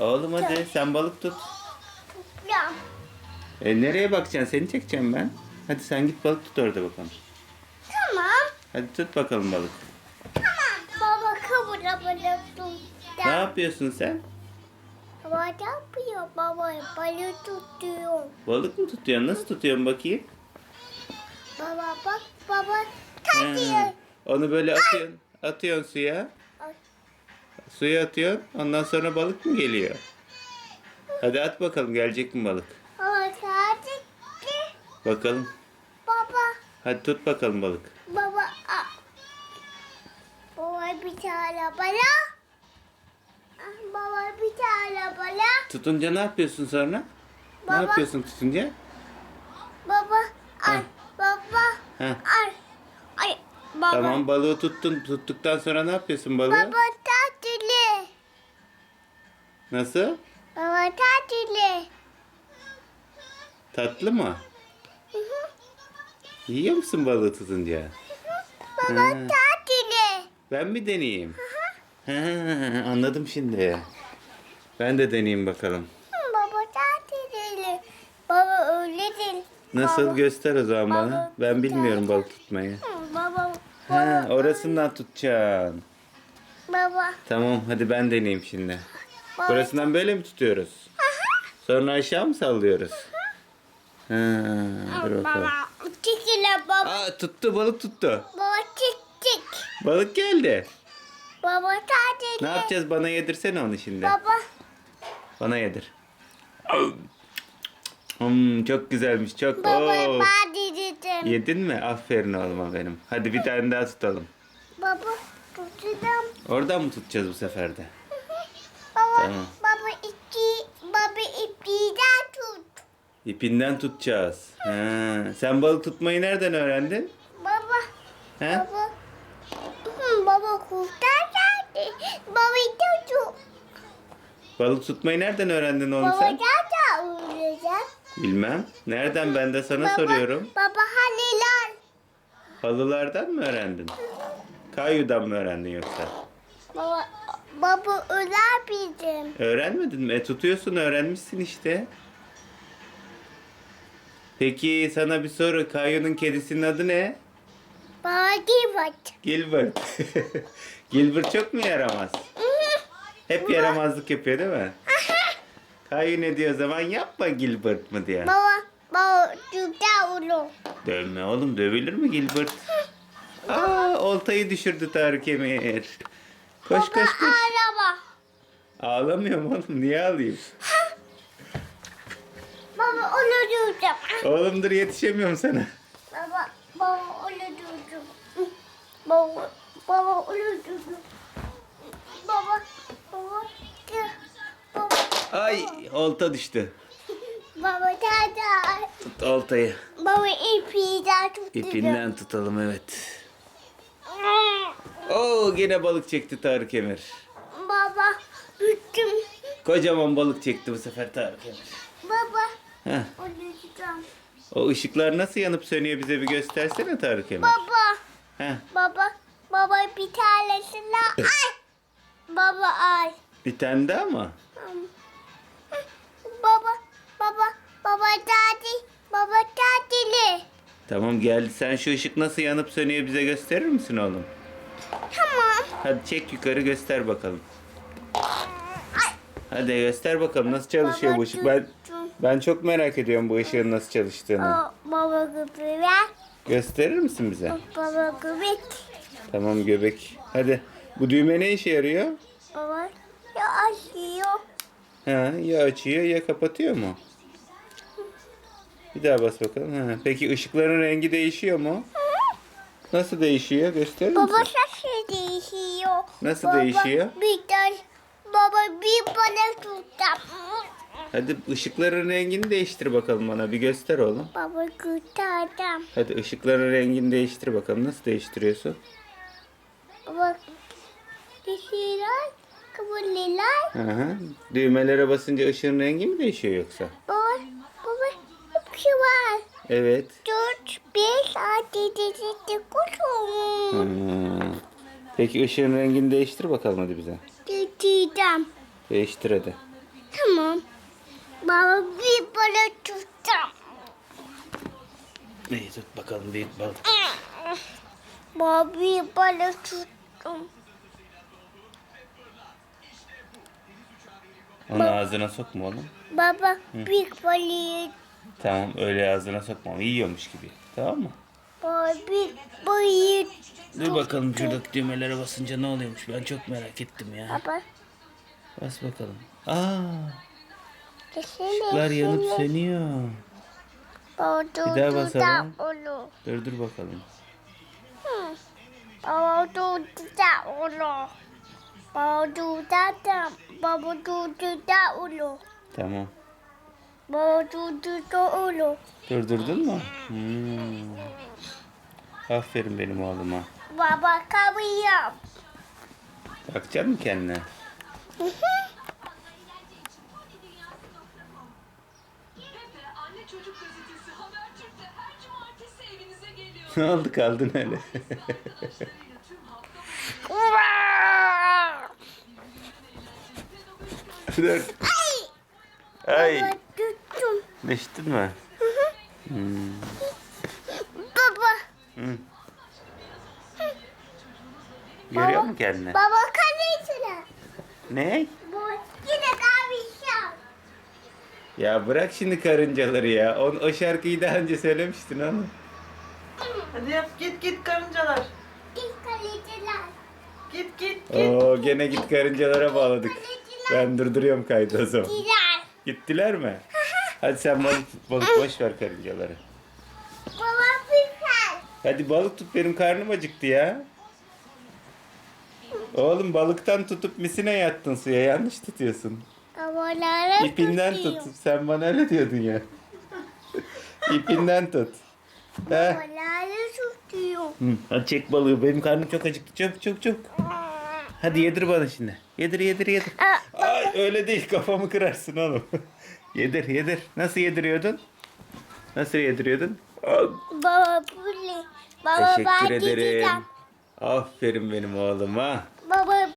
Oğlum hadi sen balık tut. Ya. E, nereye bakacaksın? Seni çekeceğim ben. Hadi sen git balık tut orada bakalım. Tamam. Hadi tut bakalım balık. Tamam. Baba kabura balık tut. Ne yapıyorsun sen? Baba ne yapıyor? Baba balık tutuyor. Balık mı tutuyorsun? Nasıl tutuyorsun bakayım? Baba bak baba He. tatıyor. Onu böyle atıyorsun. Atıyorsun suya. Suya atıyorsun. Ondan sonra balık mı geliyor? Hadi at bakalım gelecek mi balık? Baba tatili. Bakalım. Baba Hadi tut bakalım balık. baba. a. Baba bir tane balık. Ah, Baba bir tane balık. Tutunca ne yapıyorsun sonra? Baba. Ne yapıyorsun tutunca? Baba ay baba Heh. ay ay baba. Tamam balığı tuttun. Tuttuktan sonra ne yapıyorsun balığı? Baba. Nasıl? Baba tatili. Tatlı mı? Hı hı. Yiyor musun balığı tutunca? Baba Hı. tatili. Ben mi deneyeyim? He, anladım şimdi. Ben de deneyeyim bakalım. Hı, Baba tatili. Baba öyle değil. Nasıl Baba. göster o zaman bana. Baba. Ben bilmiyorum balık tutmayı. Hı, Baba. Baba. orasından tutacaksın. Baba. Tamam hadi ben deneyeyim şimdi. Burasından böyle mi tutuyoruz? Sonra aşağı mı sallıyoruz? He, dur bakalım. Baba. Çekile baba. Aa tuttu balık tuttu. Baba çık çık. Balık geldi. Baba tatili. Ne yapacağız bana yedirsene onu şimdi. Baba. Bana yedir. Hmm, çok güzelmiş çok. Baba Oo. ben dedim. Yedin mi? Aferin oğluma benim. Hadi bir tane daha tutalım. Baba tutacağım. Oradan mı tutacağız bu sefer de? Baba. Tamam. Baba iki. Baba ipiden tut. İpinden tutacağız. Ha, sen balık tutmayı nereden öğrendin? Baba. He? Baba. Hı, baba kurtar geldi. Baba tuttu. Balık tutmayı nereden öğrendin oğlum Baba sen? da uyuyacak. Bilmem. Nereden ben de sana Baba, soruyorum. Baba haliler. Halılardan mı öğrendin? Kayu'dan mı öğrendin yoksa? Baba. Baba öler bizim. Öğrenmedin mi? E tutuyorsun öğrenmişsin işte. Peki sana bir soru. Kayu'nun kedisinin adı ne? Baba gibi Gilbert. Gilbert çok mu yaramaz? Hep yaramazlık yapıyor değil mi? Kayu ne diyor o zaman yapma Gilbert mı diyor. Baba. Baba tutar onu. Dövme oğlum dövülür mü Gilbert? Aa oltayı düşürdü Tarık Emir. Koş Baba koş koş. araba. Ağlamıyorum oğlum niye ağlayayım? Baba onu tutacağım. Oğlum dur yetişemiyorum sana. Baba. Baba onu tutacağım. Baba. Baba onu tutacağım. Baba. Baba. Baba. Ay olta düştü. Baba dada. Tut oltayı. Baba ipiden tutacağım. İpinden tutalım evet. Oo yine balık çekti Tarık Emir. Baba. Bütüm. Kocaman balık çekti bu sefer Tarık Emir. Baba. Heh. Onu tutacağım. O ışıklar nasıl yanıp sönüyor bize bir göstersene Tarık Emir. Baba. Heh. Baba. Baba bir tanesini ay. Baba ay. Bir tane daha mı? Baba. Baba. Baba tatil. Baba tatili. Tamam geldi. Sen şu ışık nasıl yanıp sönüyor bize gösterir misin oğlum? Tamam. Hadi çek yukarı göster bakalım. Hadi göster bakalım nasıl çalışıyor bu ışık. Ben ben çok merak ediyorum bu ışığın nasıl çalıştığını. Baba gibi ver. Gösterir misin bize? Baba gibi. Tamam göbek. Hadi. Bu düğme ne işe yarıyor? Baba. Ya açıyor. Ha, ya açıyor ya kapatıyor mu? Bir daha bas bakalım. Ha, peki ışıkların rengi değişiyor mu? Nasıl değişiyor? Gösterir misin? Baba sesi değişiyor. Nasıl baba, değişiyor? Bir tane. Baba bir bana tutacağım. Hadi ışıkların rengini değiştir bakalım bana. Bir göster oğlum. Baba kurtardım. Hadi ışıkların rengini değiştir bakalım. Nasıl değiştiriyorsun? Baba. Yeşiller. Kıvırlılar. Hı hı. Düğmelere basınca ışığın rengi mi değişiyor yoksa? Baba. Baba. Hepsi var. Evet. Dört, beş, altı, yedi, sekiz, dokuz. Hmm. Peki ışığın rengini değiştir bakalım hadi bize. Tutacağım. Değiştir hadi. Baba bir balık tuttum. İyi tut bakalım büyük balık. Baba bir balık tuttum. Onu ağzına sokma oğlum. Baba bir balık. Tamam öyle ağzına sokma. ama Yiyormuş gibi. Tamam mı? Baba bir balık. Dur bakalım şuradaki düğmelere basınca ne oluyormuş. Ben çok merak ettim ya. Baba. Bas bakalım. Aa, Kesin ışıklar yanıp sönüyor. Baba Bir daha basalım. Olur. Dur dur bakalım. Baba durdu da olur. Baba durdu da. Baba durdu da olur. Tamam. Baba durdu da olur. Durdurdun mu? Hmm. Aferin benim oğluma. Baba kabıyım. Bakacak mı kendine? Ne oldu kaldın öyle? Tüm hafta dur. Ay. Baba tuttum. Düştün mü? Hmm. Baba. Hı. Görüyor musun kendini? Baba kalesine. Ne? Bu yine kavişem. Ya bırak şimdi karıncaları ya. O, o şarkıyı daha önce söylemiştin onu. Hadi yap git git karıncalar. Git kaleciler. Git git git. Oo gene git karıncalara bağladık. Ben durduruyorum kaydı o zaman. Gider. Gittiler mi? Hadi sen balık tut balık boş ver karıncaları. Baba biber. Hadi balık tut benim karnım acıktı ya. Oğlum balıktan tutup misine yattın suya yanlış tutuyorsun. Havalara İpinden tutuyor. tut. Sen bana öyle diyordun ya. İpinden tut. Heh. Havalara tutuyor. Hı, Hadi çek balığı. Benim karnım çok acıktı. Çok çok çok. Hadi yedir bana şimdi. Yedir yedir yedir. Öyle değil kafamı kırarsın oğlum. yedir yedir. Nasıl yediriyordun? Nasıl yediriyordun? Baba böyle. Baba Teşekkür ben ederim. gideceğim. Aferin benim oğluma. Baba